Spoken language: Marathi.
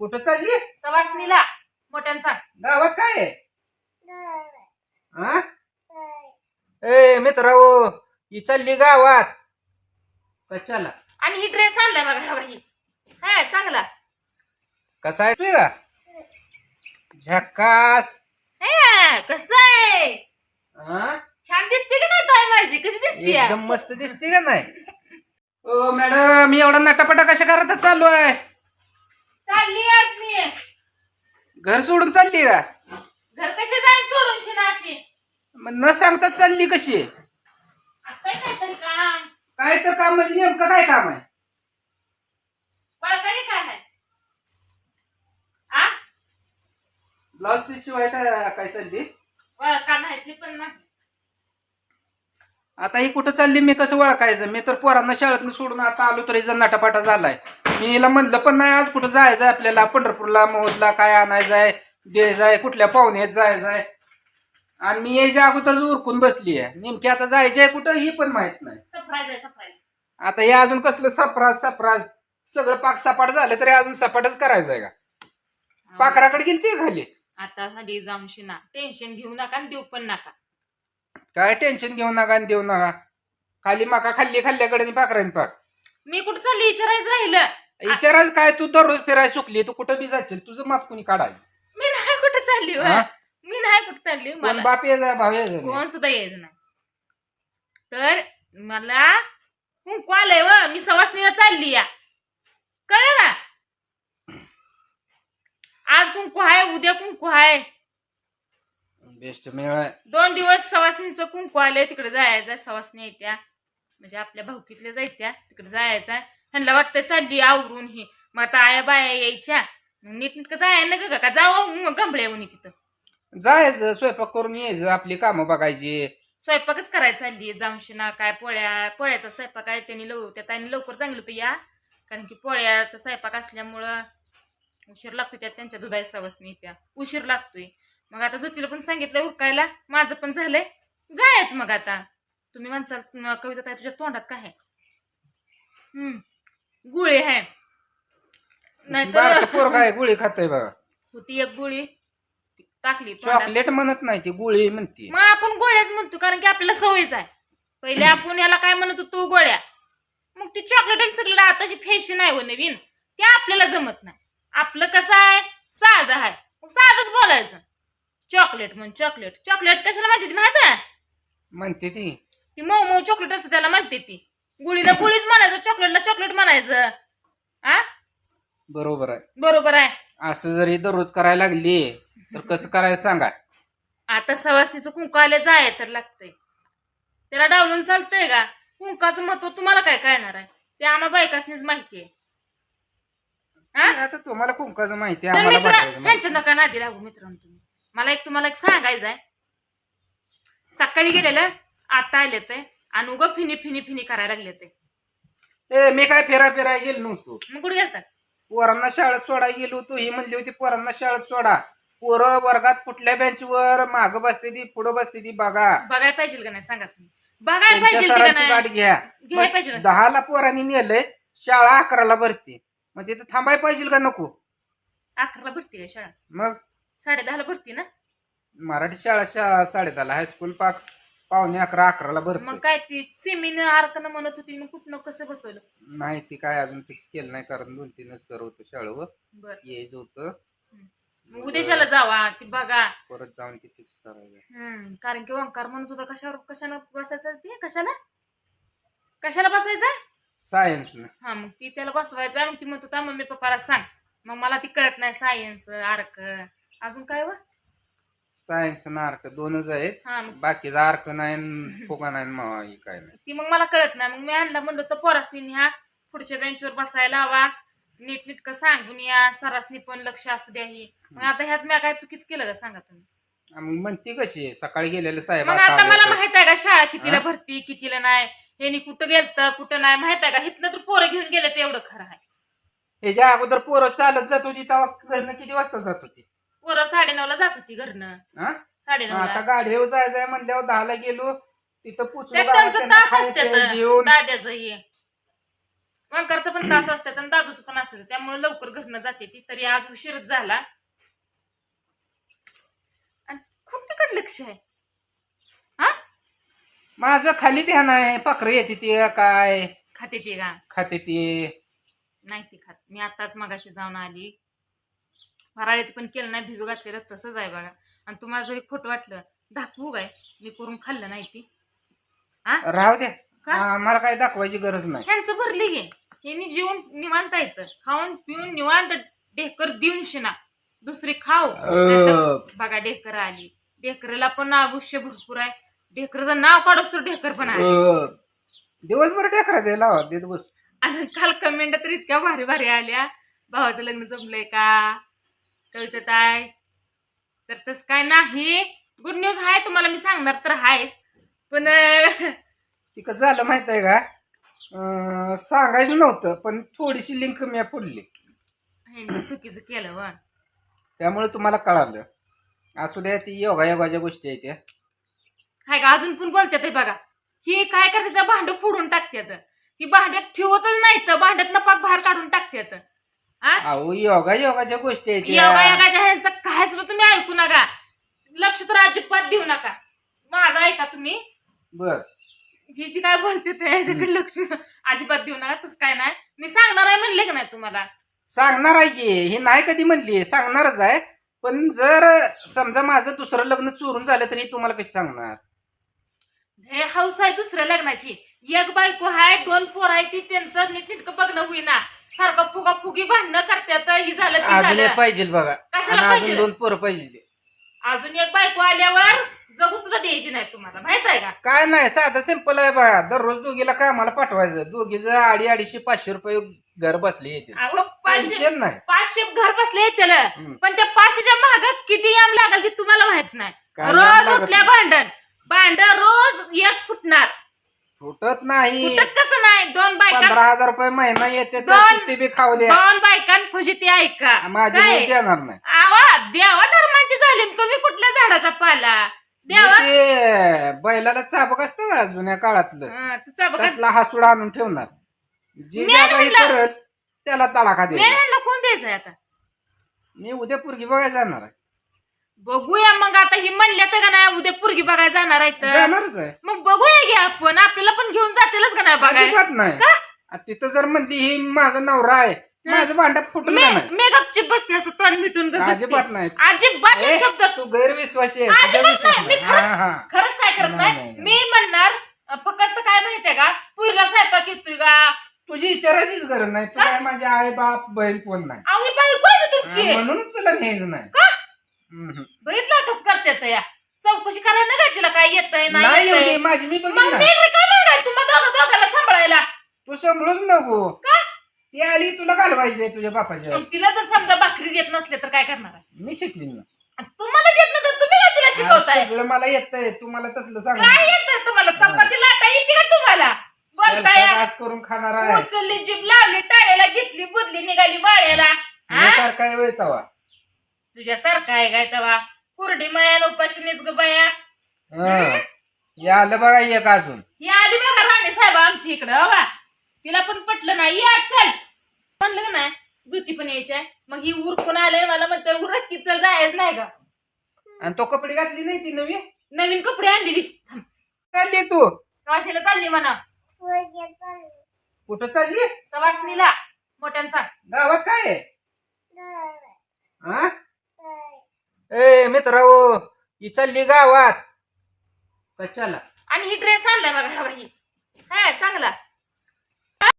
कुठं चालली? सवासनीला मोठ्यांचा. गावात काय आहे? हा? ए मित्र ही चालली गावात. कशाला? आणि ही ड्रेस आणलाय बघा हा. बाई हा चांगला. कसा आहे तुझा? झकास. हा कसं आहे? हा? छान दिसते का नाही ताई माझी? कशी दिसते एकदम मस्त दिसते का नाही? ओ मॅडम मी एवढा नटापटा कशा करत चालू आहे? चालली आज मी घर सोडून चालली का घर कसे जाईल सोडून शिनाशी? मग न सांगताच चालली कशी? असतंय काहीतरी काम? काय तर काम म्हणजे नेमकं काय काम आहे? बाळकाने काय आहे? आ? ब्लाऊज पीस शिवाय काय काय चालली? बाळका नाही ते पण नाही. आता ही कुठं चालली मी कसं ओळखायचं? मी तर पोरांना शाळेतनं सोडून आता आलो तर हिचा नाटापाटा झालाय. मी हिला म्हणलं पण नाही आज कुठं जायचं आपल्याला? पंढरपूरला मोहदला काय आणायचं आहे द्यायचं आहे कुठल्या पाहुण्यात जायचं आहे आणि मी यायच्या अगोदर उरकून बसली आहे. नेमकी आता जायचं आहे कुठं ही पण माहीत नाही. सरप्राईज आहे सरप्राईज आता हे अजून कसलं सप्राज सप्राज सगळं पाक सपाट झालं तरी अजून सपाटच करायचं आहे का पाखराकडे गेली ती खाली? आता खाली जाऊन शिना टेन्शन घेऊ नका आणि देऊ पण नका. काय टेन्शन घेऊ नका आणि देऊ नका. खाली माका खाल्ली खाल्ल्याकडे आणि पाक. मी कुठं चालली? विचारायचं राहिलं. विचारायचं काय? तू दररोज फिरायला सुकली तू कुठं बी जाशील तुझं माप कुणी काढाय मी नाही कुठं चालली. हा? मी नाही कुठं चालली कोण मला. बाप ये जा भाव ये जा कोण सुद्धा यायचं नाही. तर मला कुंकू आलंय व मी सवासनीला चालली या. कळलं का? आज कुंकू आहे उद्या कुंकू आहे बेस्ट मेळ आहे. दोन दिवस सवासनीचं कुंकू आलंय तिकडे जायचं सवासनी येत्या. म्हणजे आपल्या भाऊकीतल्या जायच्या तिकडे जायचं ह्यांना वाटतं चालली आवरून ही. मग आता आया बाया यायच्या. मग नीटनीटकं जाय ना ग का जावं गंभळे म्हणे तिथं. जायचं स्वयंपाक करून यायचं आपली कामं बघायची. स्वयंपाकच करायला चालली जाऊन शिना काय पोळ्या पोळ्याचा स्वयंपाक आहे त्यांनी लव त्या त्यांनी लवकर चांगलं होतं या. कारण की पोळ्याचा स्वयंपाक असल्यामुळं उशीर लागतो त्यात त्यांच्या दुधाई सवसनी त्या उशीर लागतोय. मग आता ज्योतीला पण सांगितलं उरकायला माझं पण झालंय. जायच मग आता. तुम्ही म्हणसाल "न, कविता ताई तुझ्या तोंडात काय आहे? हम्म. गुळी आहे. नाहीतर काय गुळी खातय बघा. होती एक गुळी. टाकली. चॉकलेट म्हणत नाही ती गुळी म्हणते. मग आपण गोळ्याच म्हणतो कारण की आपल्याला सवयच आहे. पहिले आपण याला काय म्हणत होतो गोळ्या. मग ती चॉकलेट आणि पिकलेट आताची फॅशन आहे व नवीन. ते आपल्याला जमत नाही. आपलं कसं आहे? साधं आहे. मग साधंच बोलायचं. चॉकलेट म्हण चॉकलेट. चॉकलेट कशाला म्हणते माहिती आहे? म्हणते ती. ती मऊ मऊ चॉकलेट असतं त्याला म्हणते ती. गुळीला गुळीच म्हणायचं चॉकलेटला चॉकलेट म्हणायचं. आ? बरोबर आहे. बरोबर आहे. असं जरी दररोज करायला लागली तर कसं करायचं सांगा? आता सवासनीचं कुंकू आलं जाय तर लागतंय. त्याला डावलून चालतंय का? कुंकाचं महत्त्व तुम्हाला काय कळणार आहे? ते आम्हा बायकासनीच माहिती आहे? आता तुम्हाला कुंकाचं माहिती तर आम्हाला मित्र बघायचं ह्यांच्या माहिती. नका नादी लागू मित्रांनो. तुम्ही मला एक तुम्हाला एक सांगायचं आहे सकाळी गेलेलं आता आले ते. आणि उगं फिनी फिनी फिनी करायला लागले ते. ए मी काय फिराय फिराय गेलो नव्हतो. मग कुठे गेलतात पोरांना शाळेत सोडायला गेलो होतो. ही म्हणली होती पोरांना शाळेत सोडा. पोरं वर्गात कुठल्या बेंचवर माग बसते ती पुढं बसते ती बघा. बघायला पाहिजे का नाही? सांगा तुम्ही. बघायला पाहिजे का सरांची नाही? घ्या. घ्यायला पाहिजे मग ना. दहाला पोरांनी नेलंय शाळा अकराला भरती. मग तिथं थांबायला पाहिजे का नको? अकराला भरती आहे शाळा? मग? साडे दहाला भरती ना? मराठी शाळा शा साडे दहाला हायस्कूल पाक पावणे अकरा अकराला मग भरती काय ती सिमीन आर्कनं म्हणत होती मग कुठनं कसं बसवलं? नाही ती काय अजून फिक्स केलं नाही कारण दोन तीनच सर होतं शाळेवर. बर. यायचं होतं. मग उद्याच्याला जावा ती बघा. परत जाऊन ती फिक्स करायचं हम्म. कारण की ओंकार म्हणत होता कशावर कशानं बसायचं ते? कशाला? कशाला बसायचं? सायन्स हा मग ती त्याला बसवायचं मग ती म्हणत होता मम्मी पप्पाला सांग. मग मला ती कळत नाही सायन्स आर्क. अजून काय व? सायन्स आणि अर्क दोनच आहेत. हा. मग बाकीचा अर्क नाही न फुगा नाही मावा ही काय नाही. ती मग मला कळत नाही. मग मी आणला म्हणलं तर पोरासनी न्या. पुढच्या बेंचवर बसायला हवा. नीट नीटकं सांगून या. सरासनी पण लक्ष असू द्या ही. मग आता ह्यात मी काय चुकीच केलं का सांगा तुम्ही? आ मग म्हणती कशी? आहे? सकाळी गेलेले साहेब मग आता आता आले मला. माहीत आहे का शाळा कितीला हा? भरती कितीला नाही? हेनी कुठं गेलत कुठं नाही? माहीत आहे का? हिथनं तर पोरं घेऊन गेले ते एवढं खरं आहे. ह्याच्या अगोदर पोरं चालत जात होती तेव्हा घरनं किती वाजता जात होती? पोरं साडेनऊला जात होती घरनं. हा? साडेनऊला. आता गाडीवर जायचंय म्हणल्यावर दहाला गेलो तिथं पोचलो त्यात त्यांचं तास दाद्याचं हे. वंकारचं पण तास असतात आणि दादूचं पण असतं त्यामुळे लवकर घरनं जाते ती. तरी आज उशीरच झाला. आणि कुठं लक्ष आहे. हा? माझं खाली ध्यान आहे. पाखरं येते ती काय? खाते ती का? खाते ती. नाही ती खात. मी आताच मगाशी जाऊन आली. फराळीचं पण केलं नाही भिजू घातलेलं तसंच आहे बघा. आणि तुम्हाला जरी खोटं वाटलं दाखवू काय? मी करून खाल्लं नाही ती. हा? राहू द्या. का? आ, मला काय दाखवायची गरज नाही. ह्यांचं भरली गे यांनी जेवून निवांत येतं खाऊन पिऊन निवांत ढेकर देऊन शिना. दुसरी खाऊ. नाहीतर बघा ढेकर आली. ढेकरला पण आयुष्य भरपूर आहे. ढेकरचं नाव काढूस तर ढेकर पण आहे अ, दिवसभर टेकरा दे लावा देत बस. आणि काल कमेंट तर इतक्या भारी भारी आल्या. भावाचं लग्न जमलंय का? कविता ताय तर तसं काय नाही. गुड न्यूज आहे तुम्हाला मी सांगणार तर आहेच. पण ती कसं झालं माहीत आहे का? अ, सांगायचं नव्हतं पण थोडीशी लिंक मी फोडली. ह्यांनी चुकीचं केलं व. त्यामुळे तुम्हाला कळालं. असू द्या ती योगा योगाच्या गोष्टी आहेत त्या. हाय का? अजून पण बोलतात हे बघा. ही काय करतात भांड फोडून टाकतात ही भांड्यात ठेवतच नाही तर भांड्यात पाक बाहेर काढून टाकतात हा अहो योगा योगाच्या गोष्टी आहेत योगा त्या. योगाच्या ह्यांचं काय सुद्धा तुम्ही ऐकू नका. लक्ष तर अजिबात देऊ नका. माझं ऐका तुम्ही. बर. ही जी काय बोलते ते याच्याकडे लक्ष अजिबात देऊ नका तसं काय नाही. मी सांगणार आहे म्हणले की नाही तुम्हाला? सांगणार आहे की हे नाही कधी म्हणली सांगणारच आहे. पण जर समजा माझं दुसरं लग्न चोरून झालं तरी तुम्हाला कशी सांगणार? हे हौस आहे दुसऱ्या लग्नाची. एक बायको आहे दोन पोर आहे ती त्यांचं नीटनीटकं बघणं होईना. सारखं फुगा फुगी भांडणं करतात ही झालं ती अजून झालं. एक पाहिजे बघा. कशाला आणि अजून पाहिजे? दोन पोरं पाहिजे अजून एक बायको आल्यावर जगू सुद्धा द्यायची नाही तुम्हाला माहीत आहे का? काय नाही साधं सिंपल आहे बघा. दररोज दोघीला कामाला पाठवायचं. दोघीचं अडी अडीचशे पाचशे रुपये घर बसले येते अहो पाचशे टेन्शन नाही. पाचशे घर बसले त्याला हम्म. पण त्या पाचशेच्या महागात किती याम लागल ते तुम्हाला माहीत नाही. काय याम रोज लागत उठल्या नाही. भांडण. भांडण रोज एक फुटणार. फुटत नाही. कसं नाही? दोन बायका पंधरा हजार रुपये महिना येते तर दोन- किती बी खाऊ द्या. दोन बायकां फजिती ऐका. माझी काय? मुलगी येणार नाही. आवा देवा धर्माची झाली न तुम्ही कुठल्या झाडाचा पाला? मग ते बैलाला चाबक असतं का जुन्या काळातलं? हं, तुझा बघा हासूड आणून ठेवणार. जी मी जागा आणला. करल त्याला तडाखा दे कोण द्यायचंय आता? मी उद्या पुरगी बघायला जाणार आहे. बघूया मग आता ही म्हणल्या तर का नाही? उद्या पुरगी बघायला जाणार आहे तर. जाणारच आहे. मग बघूया की आपण. आपल्याला पण घेऊन जातीलच का नाही बघायला? अजिबात नाही. का? आ, तिथं जर म्हणली ही माझा नवरा आहे. माझं भांडा फुटलं मी नाही. मी गपचिप बसते असं तोंड मिटून गप बसते. अजिबात नाही. अजिबात एक ए, शब्द. तू गैरविश्वासी आहे. तुझा अजिबात विश्वास नाही. मी नाही. हा, खरंच हा. खरंच काय करत नाही, नाही? नाही, मी म्हणणार अ, फक्त काय माहितीये का? पुरीला स्वयंपाक येतोय का? तुझी विचारायचीच गरज नाही. तू काय माझे आई बाप बहीण कोण नाही? बायको आहे ना तुमची? हा, म्हणूनच तुला न्यायचं नाही. का? हम्म. बघितलं कसं करते या. चौकशी करायला ना का तिला काय येतंय नाही नाही एवढी माझी मी मग बघीन मी ना रिकामी काय तुम्हाला दोघं दोघाला सांभाळायला. तू समजूच नको. का? ती आली तुला घालवायची आहे तुझ्या बापाच्या. तिला जर समजा भाकरी येत नसले तर काय करणार आहे? मी शिकली ना. आणि तुम्हाला येत नाही तर तुम्ही काय तिला शिकवताय? सगळं मला येतंय तू मला तसलं सांग. काय येत तुम्हाला? चपाती लाटा येते का तुम्हाला? बोलताय. करून खाणार आहे. उचलली जीभ लावली टाळ्याला घेतली बुदली निघाली बाळ्याला हा? सारखा वय तवा. तुझ्यासारखं आहे काय तवा? कुरडी माया उपाशीनीच ग बाया. हं. हे आलं बघा एक अजून. ही आली बघा राणे साहेब आमची इकडं हो बा. तिला पण पटलं नाही. या चल. म्हणलं का नाही? जुती पण यायची आहे. मग ही उरकून आले मला म्हणते उरक की चल जायच नाही का आणि तो कपडे घातली नाही ती नवी? नवीन कपडे आणलेली. चालली तू. सवासणीला चालली म्हणा. कुठं चालली? सवासणीला मोठ्यांचा गावात काय आहे? हा? ए मित्र ही चालली गावात. कशाला? आणि ही ड्रेस आणलाय बघा बाई. हा चांगला.